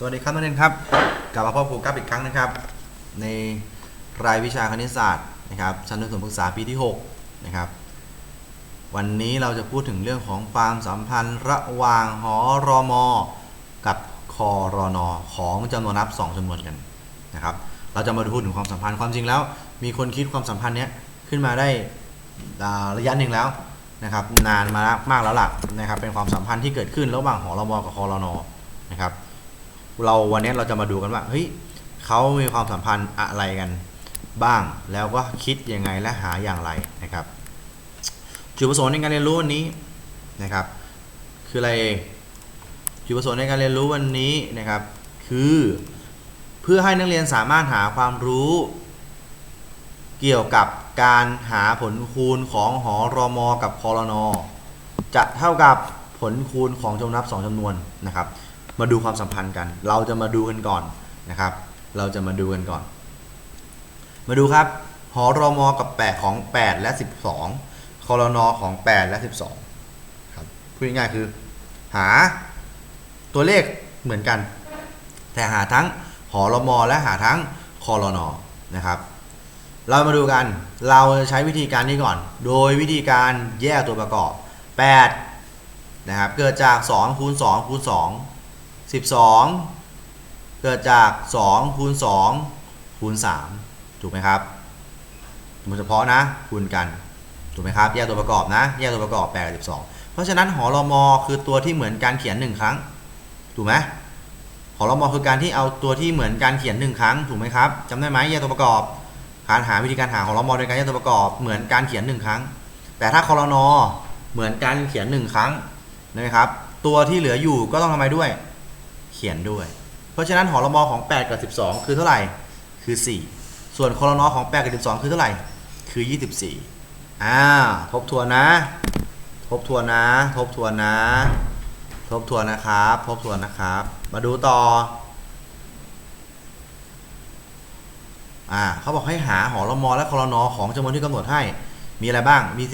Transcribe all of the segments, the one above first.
สวัสดีครับนักเรียนครับกลับมาพบครูกับอีกครั้งนะครับ ในรายวิชาคณิตศาสตร์นะครับชั้นประถมศึกษาปีที่6นะครับวันนี้เราจะพูดถึงเรื่องของความสัมพันธ์ระหว่างหอรอมอกับคอรอนอของจำนวนนับ 2จำนวนกันนะครับ เราจะมาพูดถึงความสัมพันธ์ความจริงแล้ว มีคนคิดความสัมพันธ์เนี้ยขึ้นมาได้ระยะหนึ่งแล้วนะครับ นานมามากแล้วล่ะนะครับ เป็นความสัมพันธ์ที่เกิดขึ้นระหว่างหอรอมอกับคอรอนอนะครับ เราวันนี้เราจะมาดูกันว่าเฮ้ยเขามีความสัมพันธ์อะไรกันบ้าง แล้วก็คิดยังไงและหาอย่างไรนะครับ จุดประสงค์ในการเรียนรู้วันนี้นะครับ คืออะไรจุดประสงค์ในการเรียนรู้วันนี้นะครับ คือเพื่อให้นักเรียนสามารถหาความรู้ เกี่ยวกับการหาผลคูณของหอรอมอกับคอรนอจะเท่ากับผลคูณของจำนวนนับสองจำนวนนะครับ มาดูความสัมพันธ์กัน เราจะมาดูกันก่อนนะครับ เราจะมาดูกันก่อน มาดูครับหอรอมอกับ 8 ของ 8 และ 12คอรนอของ 8 และ 12ครับพูดง่ายๆคือ หาตัวเลขเหมือนกัน แต่หาทั้งหอรอมอและหาทั้งคอรนอนะครับ เรามาดูกัน เราจะใช้วิธีการนี้ก่อน โดยวิธีการแยกตัวประกอบ 8 นะครับ เกิดจาก 2 คูณ 2 คูณ 2 12 เกิดจาก 2 คูณ 2 คูณ 3 ถูกไหมครับสมมติเฉพาะนะ คูณกัน ถูกไหมครับ แยกตัวประกอบนะ แยกตัวประกอบ8กับ12 เพราะฉะนั้นหอรอมอคือตัวที่เหมือนการเขียน 1 ครั้ง ถูกไหมหอรอมอคือการที่เอาตัวที่เหมือนการเขียน 1 ครั้ง ถูกไหมครับจำได้ไหมแยกตัวประกอบการหาวิธีการหาหอรอมอโดยการแยกตัวประกอบ เหมือนการเขียน 1 ครั้ง แต่ถ้าคอรนอเหมือนการเขียน 1 ครั้งนะครับ ตัวที่เหลืออยู่ก็ต้องทำไมด้วย ขียนด้วย เพราะฉะนั้นหอรมอของ 8 กับ 12 คือเท่าไหร่ คือ 4 ส่วนคอรนอของ 8 กับ 12 คือเท่าไหร่ คือ 24 อ่า ทบทวนนะ ทบทวนนะ ทบทวนนะ ทบทวนนะครับ ทบทวนนะครับ มาดูต่อ อ่า เขาบอกให้หาหอรมอและคอรนอของจำนวนที่กำหนดให้ มีอะไรบ้าง มี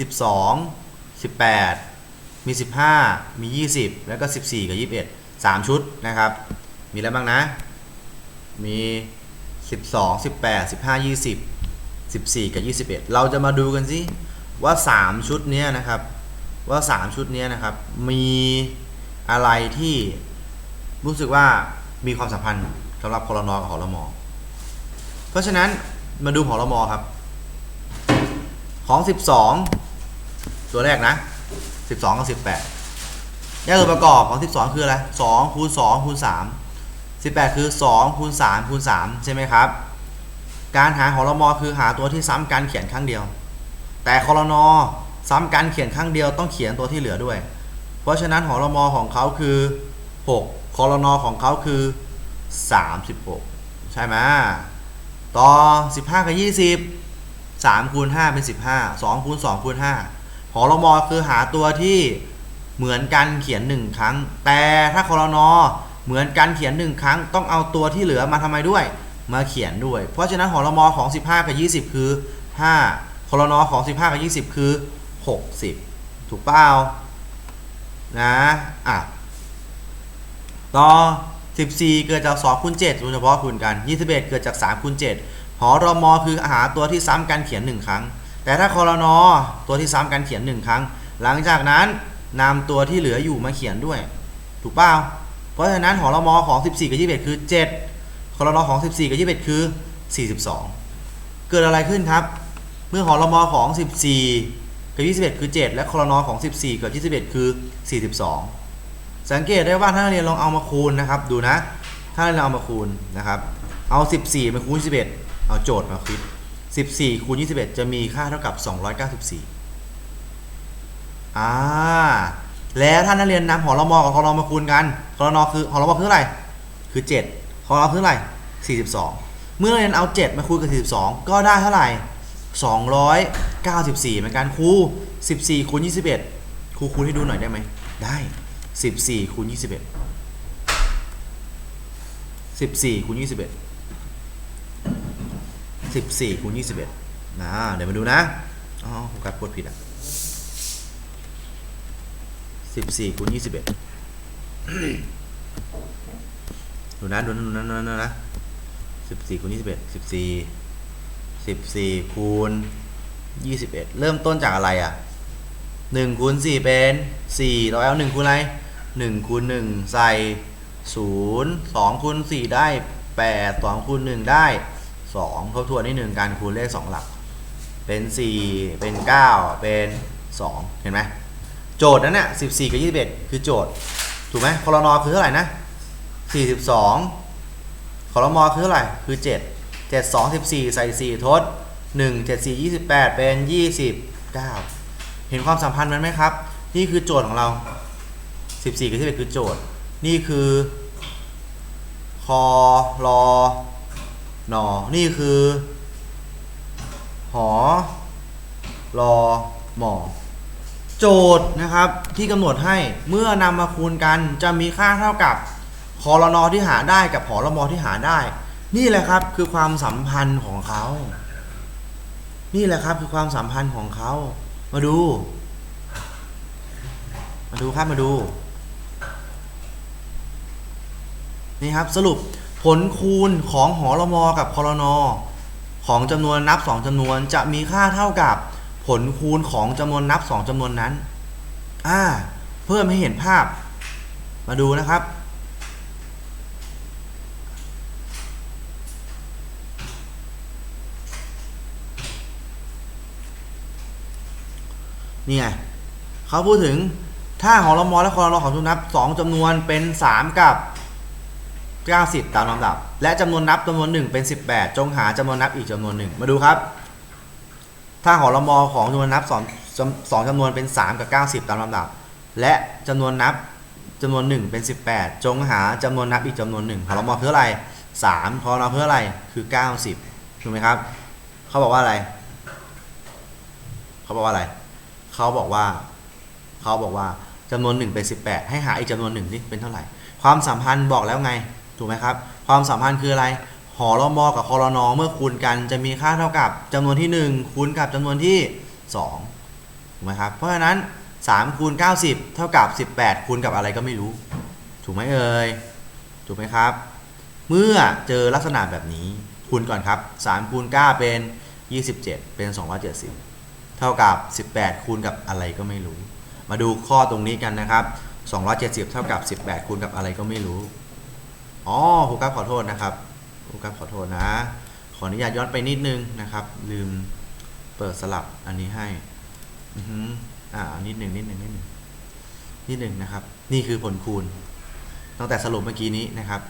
12 18 มี 15 มี 20 แล้วก็ 14 กับ 21 3 ชุดนะครับ มีอะไรบ้างนะ มี 12 18 15 20 14 กับ 21 เราจะมาดูกันสิว่า 3 ชุดนี้นะครับ ว่า 3 ชุดนี้นะครับ มีอะไรที่รู้สึกว่ามีความสัมพันธ์สำหรับคอรนอกับหอรมอเพราะฉะนั้นมาดูหอรมอครับ ของ 12 ตัวแรกนะ 12 กับ 18 แยกตัวประกอบของ 12 คืออะไร2คูณ2คูณ3 18 คือ 2คูณ3คูณ3ใช่ไหมครับ การหาหอรมอคือหาตัวที่ซ้ำกันเขียนครั้งเดียว แต่คอรนอซ้ำกันเขียนครั้งเดียวต้องเขียนตัวที่เหลือด้วย เพราะฉะนั้นหอรมอของเขาคือ 6คอรนอของเขาคือ 36 ใช่ไหมต่อ 15 กับ 20 3คูณ5เป็น 15 2คูณ2คูณ5หอรมอคือหาตัวที่ เหมือนกันเขียน 1 ครั้ง แต่ถ้าคอรนอเหมือนกันเขียน 1 ครั้ง ต้องเอาตัวที่เหลือมาทำไมด้วย มาเขียนด้วย เพราะฉะนั้นหอรมอของ 15 กับ 20 คือ 5คอรนอของ 15 กับ 20 คือ 60 ถูกเปล่านะอะต่อ 14 เกิดจาก 2คูณ7โดยเฉพาะคูณกัน 21 เกิดจาก 3คูณ7หอรมอคือหาตัวที่ซ้ำกันเขียน 1 ครั้ง แต่ถ้าคอรนอตัวที่ซ้ำกันเขียน 1 ครั้ง หลังจากนั้น นำตัวที่เหลืออยู่มาเขียนด้วย ถูกเปล่าเพราะฉะนั้นหอรมอของ 14 กับ 21 คือ 7คอรนอของ 14 กับ 21 คือ 42 เกิดอะไรขึ้นครับ เมื่อหอรมอของ 14 กับ 21 คือ 7 และคอรนอของ 14 กับ 21 คือ 42 สังเกตได้ว่าถ้านักเรียนลองเอามาคูณนะครับ ดูนะ ถ้าเราเอามาคูณนะครับ เอา 14 มาคูณ 21 เอาโจทย์มาคิด 14 คูณ 21 จะมีค่าเท่ากับ 294 อ่า แล้วถ้านักเรียนนำหอรมอกับคอรมมาคูณกันคอรนอคือหอรมอคือเท่าไหร่ คือ 7คอรนอคือเท่าไหร่42 เมื่อนักเรียนเอา 7 มาคูณกับ 42 ก็ได้เท่าไหร่ 294 เหมือนกันครู14คูณ21ครูคูณให้ดูหน่อยได้ไหม ได้ 14คูณ21 14คูณ21 14คูณ21นะเดี๋ยวมาดูนะ อ๋อผมกัดกดผิดอะ 14คูณ21ดูนะดูนะดูนะดูนะดูนะสิบสี่คูณยี่สิบเอ็ดสิบสี่สิบสี่คูณยี่สิบเอ็ดเริ่มต้นจากอะไรอะหนึ่งคูณสี่เป็นสี่เราเอาหนึ่งคูณอะไรหนึ่งคูณหนึ่งใส่ศูนย์สองคูณสี่ได้แปดสองคูณหนึ่งได้สองทบทวนนิดหนึ่งการคูณเลขสองหลัก เป็นสี่เป็นเก้าเป็นสองเห็นไหม โจทย์นั้นเนี่ยสิบสี่กับยี่สิบเอ็ดคือโจทย์ ถูกไหมคอรนอคือเท่าไหร่นะ42คอรมอคือเท่าไหร่คือ7 7 2 14ใส่4ทด1 7 4 28เป็น29เห็นความสัมพันธ์มันไหมครับ นี่คือโจทย์ของเรา14กับ11คือโจทย์ นี่คือคอรอนอนี่คือหอรอหมอ โจทย์นะครับที่กำหนดให้เมื่อนำมาคูณกันจะมีค่าเท่ากับคอรนอที่หาได้กับหอรมอที่หาได้ นี่แหละครับคือความสัมพันธ์ของเขา นี่แหละครับคือความสัมพันธ์ของเขา มาดู มาดูครับมาดู นี่ครับสรุปผลคูณของหอรมอกับคอรนอของจำนวนนับ 2จำนวนจะมีค่าเท่ากับ ผลคูณของจำนวนนับ 2จำนวนนั้น อ่า เพิ่มให้เห็นภาพ มาดูนะครับ นี่ไงเขาพูดถึงถ้าหอรมอและคอรนอของจำนวนนับ 2จำนวนเป็น 3 กับ 90 ตามลำดับ และจำนวนนับจำนวน 1 เป็น 18 จงหาจำนวนนับอีกจำนวนหนึ่งมาดูครับ ถ้าหอรมอของจำนวนนับสองจำสองจำนวนเป็น 3 กับ 90 ตามลำดับ และจำนวนนับจำนวน 1 เป็น 18 จงหาจำนวนนับอีกจำนวนหนึ่งหอรมอคืออะไร3หอรมอคืออะไรคือ 90ถูกไหมครับเขาบอกว่าอะไรเขาบอกว่าอะไรเขาบอกว่าเขาบอกว่าจำนวน1เป็น18 ให้หาอีกจำนวนหนึ่งนี่เป็นเท่าไหร่ ความสัมพันธ์บอกแล้วไงถูกไหมครับ ความสัมพันธ์คืออะไร หอรมอกับคอรนอเมื่อคูณกันจะมีค่าเท่ากับจำนวนที่ 1 คูณกับจำนวนที่2ถูกไหมครับเพราะฉะนั้น3คูณ90 เท่ากับ 18 คูณกับอะไรก็ไม่รู้ ถูกไหมเอ่ยถูกไหมครับ เมื่อเจอลักษณะแบบนี้คูณก่อนครับ3คูณ9เป็น 27 เป็น 270 เท่ากับ 18 คูณกับอะไรก็ไม่รู้ มาดูข้อตรงนี้กันนะครับ 270 เท่ากับ 18 คูณกับอะไรก็ไม่รู้อ๋อครูกั๊บขอโทษนะครับ ครูกั๊บขอโทษนะ ขออนุญาตย้อนไปนิดนึงนะครับ ลืมเปิดสลับอันนี้ให้อืออ่านิดหนึ่งนิดหนึ่งนิดหนึ่งนิดหนึ่งนะครับ นี่คือผลคูณ ตั้งแต่สรุปเมื่อกี้นี้นะครับ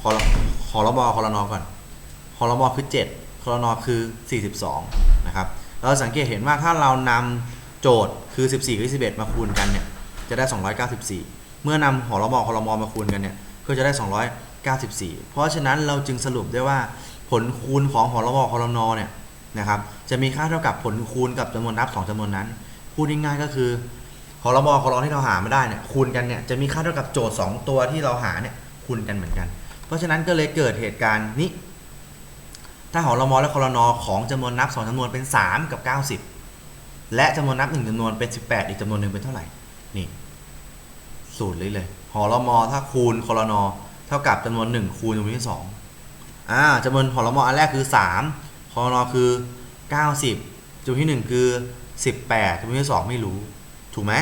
คอรคอรมอคอรนอก่อนคอรมอคือ 7คอรนอคือ 42 นะครับ เราสังเกตเห็นว่าถ้าเรานำโจทย์คือ 14กับ21 มาคูณกันเนี่ย จะได้ 294 เมื่อนำหอรมอคอรมอมาคูณกันเนี่ย ก็จะได้ 94 เพราะฉะนั้นเราจึงสรุปได้ว่าผลคูณของหอรมอคอรนอเนี่ยนะครับจะมีค่าเท่ากับผลคูณกับจำนวนนับ2จำนวนนั้น พูดง่ายๆก็คือหอรมอคอรนอที่เราหามาได้เนี่ยคูณกันเนี่ยจะมีค่าเท่ากับโจทย์ 2 ตัวที่เราหาเนี่ยคูณกันเหมือนกัน เพราะฉะนั้นก็เลยเกิดเหตุการณ์นี้ ถ้าหอรมอและคอรนอของจำนวนนับ 2จำนวนเป็น 3 กับ 90 และจำนวนนับ 1จำนวนเป็น 18 อีกจำนวนหนึ่งเป็นเท่าไหร่นี่สูตรเลยเลยหอรมอถ้าคูณคอรนอ ท่ากับจำนวน 1 คูณจำนวนที่2อ่าจำนวนหอรมออันแรกคือ3คอรนอคือ 90จำนวนที่ 1 คือ 18จำนวนที่ 2 ไม่รู้ ถูกไหม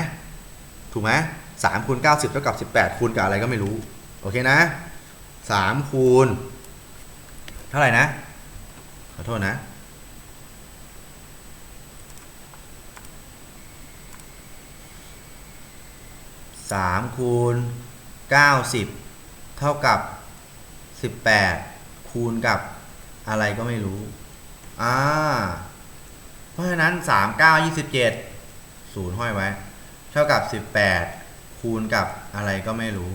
ถูกไหม3คูณ90เท่ากับ18คูณกับอะไรก็ไม่รู้ โอเคนะ3คูณ เท่าไหร่นะ ขอโทษนะสามคูณเก้าสิบ เท่ากับสิบแปดคูณกับอะไรก็ไม่รู้ อ่า เพราะฉะนั้นสามเก้ายี่สิบเจ็ดศูนย์ห้อยไว้ เท่ากับสิบแปดคูณกับอะไรก็ไม่รู้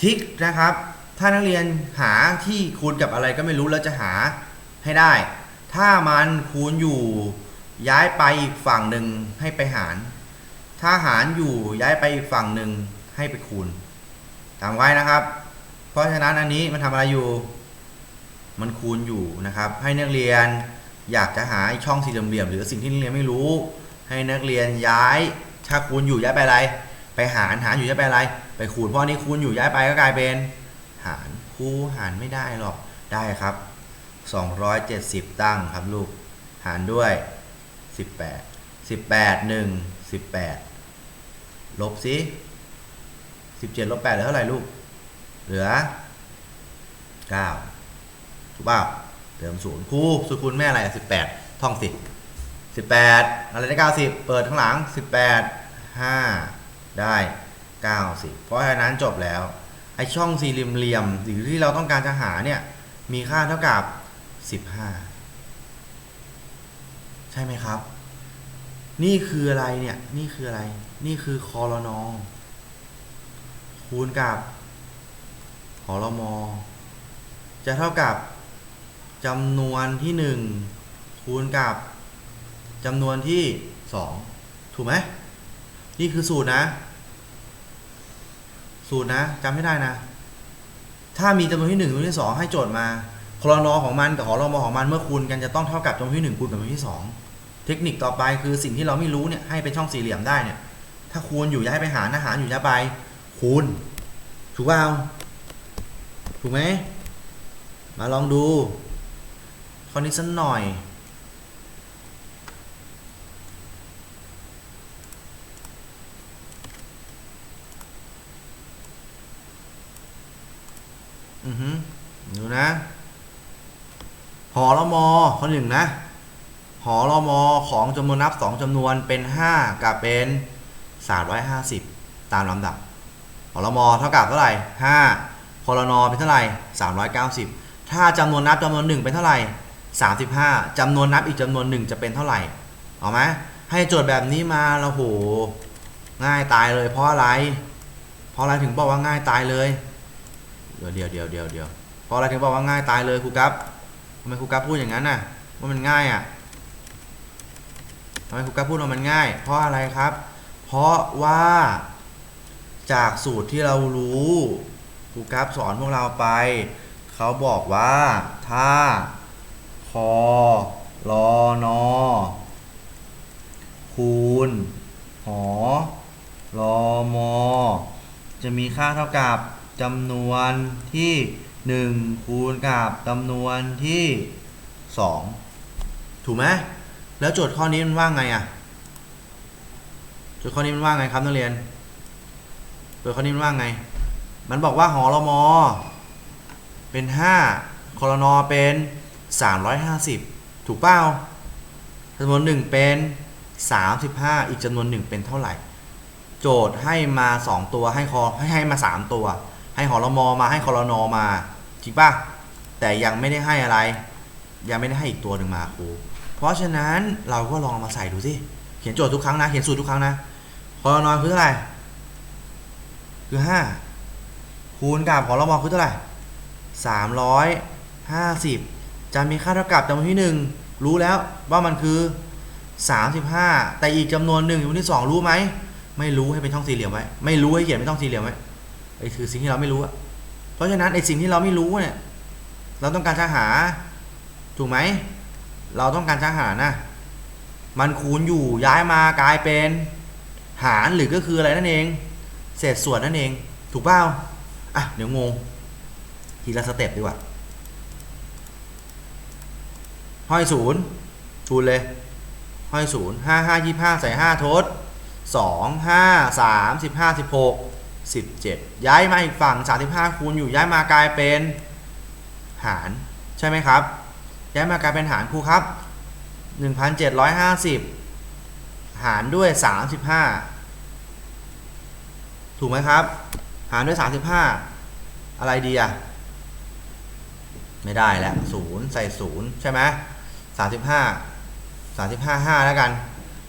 ทิกนะครับ ถ้านักเรียนหาที่คูณกับอะไรก็ไม่รู้แล้วจะหาให้ได้ ถ้ามันคูณอยู่ย้ายไปอีกฝั่งหนึ่งให้ไปหาร ถ้าหารอยู่ย้ายไปอีกฝั่งหนึ่งให้ไปคูณ จำไว้นะครับ เพราะฉะนั้นอันนี้มันทำอะไรอยู่ มันคูณอยู่นะครับ ให้นักเรียนอยากจะหาช่องสี่เหลี่ยมหรือสิ่งที่นักเรียนไม่รู้ ให้นักเรียนย้ายถ้าคูณอยู่ย้ายไปอะไรไปหารหารอยู่ย้ายไปอะไร ไปคูณเพราะอันนี้คูณอยู่ย้ายไปก็กลายเป็น หารครูหารไม่ได้หรอกได้ครับ 270 ตั้งครับลูกหารด้วย 18 18 1 18 ลบสิ 17ลบ8เหลือเท่าไหร่ลูก เหลือ9ถูกเปล่าเติมศูนย์ครูสุดคูณแม่อะไรสิบแปดท่องสิสิบแปดอะไรได้เก้าสิบเปิดข้างหลังสิบแปดห้าได้เก้าสิบเพราะฉะนั้นจบแล้วไอช่องสี่เหลี่ยมหรือที่เราต้องการจะหาเนี่ยมีค่าเท่ากับสิบห้าใช่ไหมครับ นี่คืออะไรเนี่ย นี่คืออะไร นี่คือคอรนอ คูณกับหอรมอจะเท่ากับจำนวนที่ 1 คูณกับจำนวนที่ 2 ถูกไหมนี่คือสูตรนะ สูตรนะจำให้ได้นะ ถ้ามีจำนวนที่ 1จำนวนที่ 2 ให้โจทย์มาคลอนอของมันกับหอรมอของมันเมื่อคูณกันจะต้องเท่ากับจำนวนที่ 1 คูณกับจำนวนที่ 2 เทคนิคต่อไปคือสิ่งที่เราไม่รู้เนี่ยให้เป็นช่องสี่เหลี่ยมได้เนี่ยถ้าคูณอยู่ย่าให้ไปหารนะหารอยู่ย่าไป คูณ ถูกเปล่าถูกไหม มาลองดูข้อนี้สักหน่อย อือฮึดูนะหอละมอข้อหนึ่งนะหอละมอของจำนวนนับสองจำนวนเป็น 5 กับเป็น 350 ตามลำดับ อลมอเท่ากับเท่าไหร่5พลนเป็นเท่าไหร่390 ถ้าจำนวนนับจำนวนหนึ่งเป็นเท่าไหร่35จำนวนนับอีกจำนวนหนึ่งจะเป็นเท่าไหร่เอาไหมให้โจทย์แบบนี้มาแล้วโหง่ายตายเลยเพราะอะไร เพราะอะไรถึงบอกว่าง่ายตายเลยเดี๋ยวเดี๋ยวเดี๋ยวเดี๋ยวเดี๋ยวเพราะอะไรถึงบอกว่าง่ายตายเลยครูกั๊บทำไมครูกั๊บพูดอย่างนั้นน่ะว่ามันง่ายอะทำไมครูกั๊บพูดว่ามันง่าย เพราะอะไรครับ เพราะว่า จากสูตรที่เรารู้ครูกั๊บสอนพวกเราไป เขาบอกว่าถ้าคอรอนอคูณหอรอมอจะมีค่าเท่ากับจำนวนที่ 1 คูณกับจำนวนที่ 2 ถูกไหมแล้วโจทย์ข้อนี้มันว่าไงอะโจทย์ข้อนี้มันว่าไงครับนักเรียน โจทย์ข้อนี้มันว่าไง มันบอกว่าหอรมอเป็น5คอรนอเป็น350ถูกเปล่าจำนวนหนึ่งเป็น35อีกจำนวนหนึ่งเป็นเท่าไหร่ โจทย์ให้มา2ตัวให้คอให้ให้มา3ตัว ให้หอรมอมาให้คอรนอมาจริงป่ะแต่ยังไม่ได้ให้อะไร ยังไม่ได้ให้อีกตัวหนึ่งมาครูเพราะฉะนั้นเราก็ลองมาใส่ดูสิเขียนโจทย์ทุกครั้งนะเขียนสูตรทุกครั้งนะคอรนอคือเท่าไหร่ คือ 5 คูณกับหองเรามอคือเท่าไหร่350 จะมีค่าเท่ากับจำนวนที่ 1 รู้แล้วว่ามันคือ 35 แต่อีกจำนวนหนึ่งจำนวนที่ 2 รู้ไหม ไม่รู้ให้เป็นช่องสี่เหลี่ยมไว้ ไม่รู้ให้เขียนเป็นช่องสี่เหลี่ยมไว้ไอ้คือสิ่งที่เราไม่รู้อะเพราะฉะนั้นไอ้สิ่งที่เราไม่รู้เนี่ย เราต้องการจะหา ถูกไหม เราต้องการจะหานะ มันคูณอยู่ย้ายมากลายเป็น หารหรือก็คืออะไรนั่นเอง เศษส่วนนั่นเอง ถูกเปล่าอะ เดี๋ยวงง ทีละสเต็ปดีกว่า ห้อยศูนย์ชูนเลย ห้อยศูนย์ห้าห้ายี่ห้าใส่ห้าทดสองห้าสามสิบห้าสิบหกสิบเจ็ดย้ายมาอีกฝั่งสามสิบห้าคูณอยู่ย้ายมากลายเป็นหาร ใช่ไหมครับ ย้ายมากลายเป็นหารครูครับหนึ่งพันเจ็ดร้อยห้าสิบหารด้วยสามสิบห้า ถูกไหมครับ หารด้วยสามสิบห้าอะไรดีอะไม่ได้แล้วศูนย์ใส่ศูนย์ใช่ไหมสามสิบห้าสามสิบห้าห้าแล้วกัน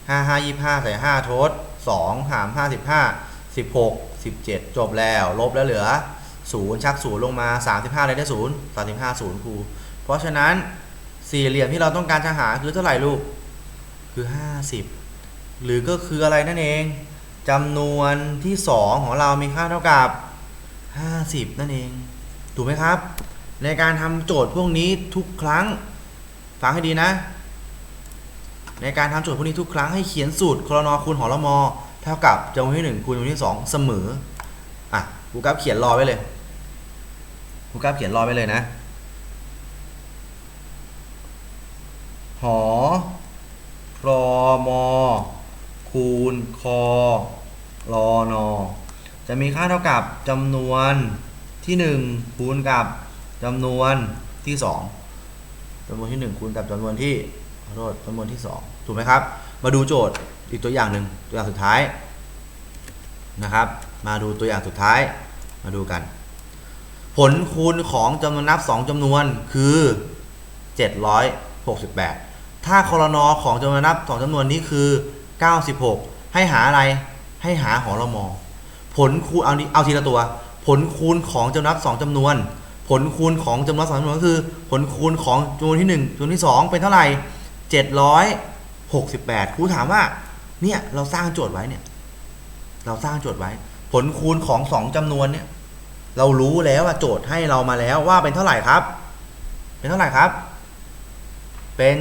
ห้าห้ายี่ห้าใส่ห้าทดสองหารห้าสิบห้าสิบหกสิบเจ็ดจบแล้ว ลบแล้วเหลือศูนย์ชักศูนย์ลงมาสามสิบห้าเลยได้ศูนย์สามสิบห้าศูนย์ครู เพราะฉะนั้นสี่เหลี่ยมที่เราต้องการจะหาคือเท่าไหร่ลูก คือห้าสิบหรือก็คืออะไรนั่นเอง จำนวนที่สองของเรามีค่าเท่ากับห้าสิบนั่นเอง ถูกไหมครับ ในการทำโจทย์พวกนี้ทุกครั้งฟังให้ดีนะ ในการทำโจทย์พวกนี้ทุกครั้งให้เขียนสูตรคลนคูณหอละมอเท่ากับจำนวนที่ 1 คูณจำนวนที่ 2 เสมออะครูกับเขียนรอไว้เลยครูกราฟเขียนรอไปเลยนะหอรอมอคูณคอ รอนอจะมีค่าเท่ากับจำนวนที่ 1 คูณกับจำนวนที่ 2จำนวนที่ 1 คูณกับจำนวนที่ขอโทษจำนวนที่ 2 ถูกไหมครับ มาดูโจทย์อีกตัวอย่างหนึ่งตัวอย่างสุดท้ายนะครับ มาดูตัวอย่างสุดท้ายมาดูกัน ผลคูณของจำนวนนับ 2จำนวนคือ 768 ถ้าคอรนอของจำนวนนับ 2จำนวนนี้คือ 96 ให้หาอะไร ให้หาหอรมอผลคูณเอานี้เอาทีละตัว ผลคูณของจำนวนนับ2จำนวน ผลคูณของจำนวนสองจำนวนก็คือ ผลคูณของจำนวนที่1จำนวนที่2เป็นเท่าไหร่768ครูถามว่า เนี่ยเราสร้างโจทย์ไว้เนี่ย เราสร้างโจทย์ไว้ ผลคูณของสองจำนวนเนี่ย เรารู้แล้วว่าโจทย์ให้เรามาแล้วว่าเป็นเท่าไหร่ครับ เป็นเท่าไหร่ครับ เป็น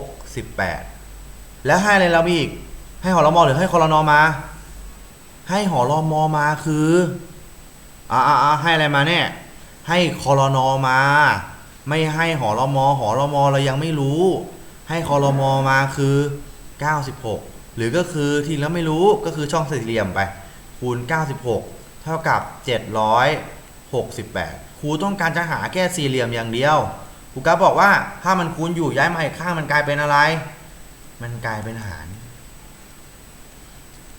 768แล้วให้อะไรเราอีก ให้หอรมอหรือให้คอรนอมา ให้หอรมอมาคืออ่าอ่าให้อะไรมาเนี่ยให้คอรนอมา ไม่ให้หอรมอหอรมอเรายังไม่รู้ ให้คอรมอมาคือ 96 หรือก็คือที่แล้วไม่รู้ก็คือช่องสี่เหลี่ยมไปคูณ 96 เท่ากับ 768 ครูต้องการจะหาแค่สี่เหลี่ยมอย่างเดียว ครูกราฟบอกว่าถ้ามันคูณอยู่ย้ายมาอีกข้างมันกลายเป็นอะไร มันกลายเป็นหา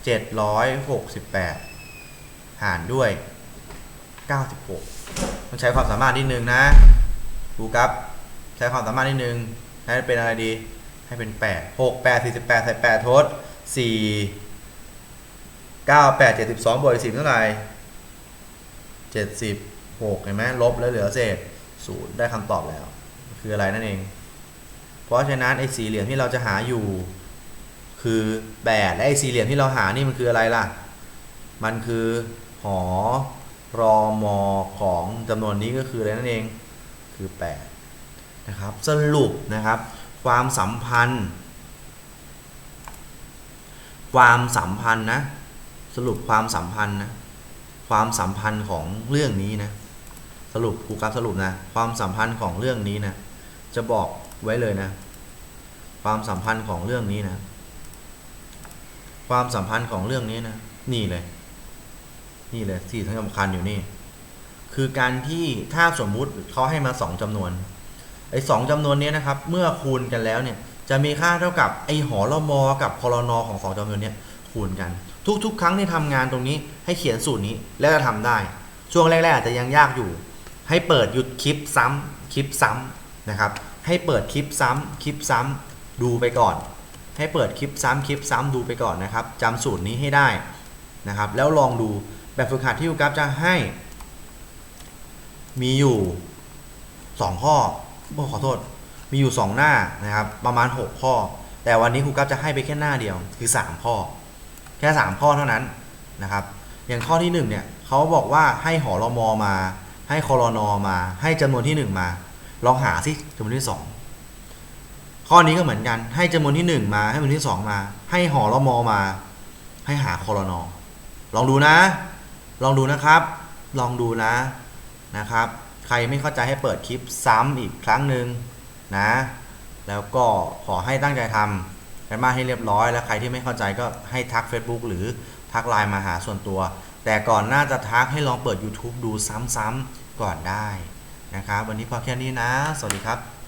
768 หารด้วย 96 ต้องใช้ความสามารถนิดนึงนะครูกราฟใช้ความสามารถนิดนึง ให้เป็นอะไรดี ให้เป็น 8 6 8 48 ใส่ 8 ทด 4 9 8 72 บวก10 เท่าไหร่ 76 เห็นไหมลบแล้วเหลือเศษศูนย์ได้คำตอบแล้ว คืออะไรนั่นเอง เพราะฉะนั้นไอ้สีเหลี่ยมที่เราจะหาอยู่ คือ8และไอ้สี่เหลี่ยมที่เราหานี่มันคืออะไรล่ะ มันคือหอรอมอของจำนวนนี้ก็คืออะไรนั่นเองคือ8นะครับสรุปนะครับ ความสัมพันธ์ ความสัมพันธ์นะสรุปความสัมพันธ์นะความสัมพันธ์ของเรื่องนี้นะสรุปครูกราฟสรุปนะความสัมพันธ์ของเรื่องนี้นะจะบอกไว้เลยนะ ความสัมพันธ์ของเรื่องนี้นะ ความสัมพันธ์ของเรื่องนี้นะ นี่เลย นี่เลยที่สำคัญอยู่นี่ คือการที่ถ้าสมมุติเขาให้มาสองจำนวนไอ้สองจำนวนนี้นะครับ เมื่อคูณกันแล้วเนี่ย จะมีค่าเท่ากับไอ้หอรมอกับพลนอของสองจำนวนนี้คูณกัน ทุก ๆ ครั้งที่ทำงานตรงนี้ ให้เขียนสูตรนี้แล้วจะทำได้ ช่วงแรกๆอาจจะยังยากอยู่ ให้เปิดหยุดคลิปซ้ำคลิปซ้ำนะครับ ให้เปิดคลิปซ้ำคลิปซ้ำดูไปก่อน ให้เปิดคลิปซ้ำคลิปซ้ำดูไปก่อนนะครับจำสูตรนี้ให้ได้นะครับ แล้วลองดูแบบฝึกหัดที่ครูกราฟจะให้ มีอยู่ 2 ข้อโอ้ขอโทษ มีอยู่ 2 หน้านะครับ ประมาณ 6 ข้อ แต่วันนี้ครูกราฟจะให้ไปแค่หน้าเดียวคือ 3 ข้อ แค่ 3 ข้อเท่านั้นนะครับ อย่างข้อที่ 1 เนี่ยเขาบอกว่าให้หอรมอมา ให้คอรนอมา ให้จำนวนที่ 1 มา ลองหาสิจำนวนที่ 2 ข้อนี้ก็เหมือนกัน ให้จำนวนที่ 1 มา ให้จำนวนที่ 2 มา ให้หอรมอมา ให้หาคอรนอลองดูนะ ลองดูนะครับ ลองดูนะนะครับ ใครไม่เข้าใจให้เปิดคลิปซ้ำอีกครั้งหนึ่งนะ แล้วก็ขอให้ตั้งใจทำกันมาให้เรียบร้อย แล้วใครที่ไม่เข้าใจก็ให้ทัก Facebook หรือทักไลน์มาหาส่วนตัว แต่ก่อนหน้าจะทักให้ลองเปิด YouTube ดูซ้ำๆก่อนได้นะครับ วันนี้พอแค่นี้นะ สวัสดีครับ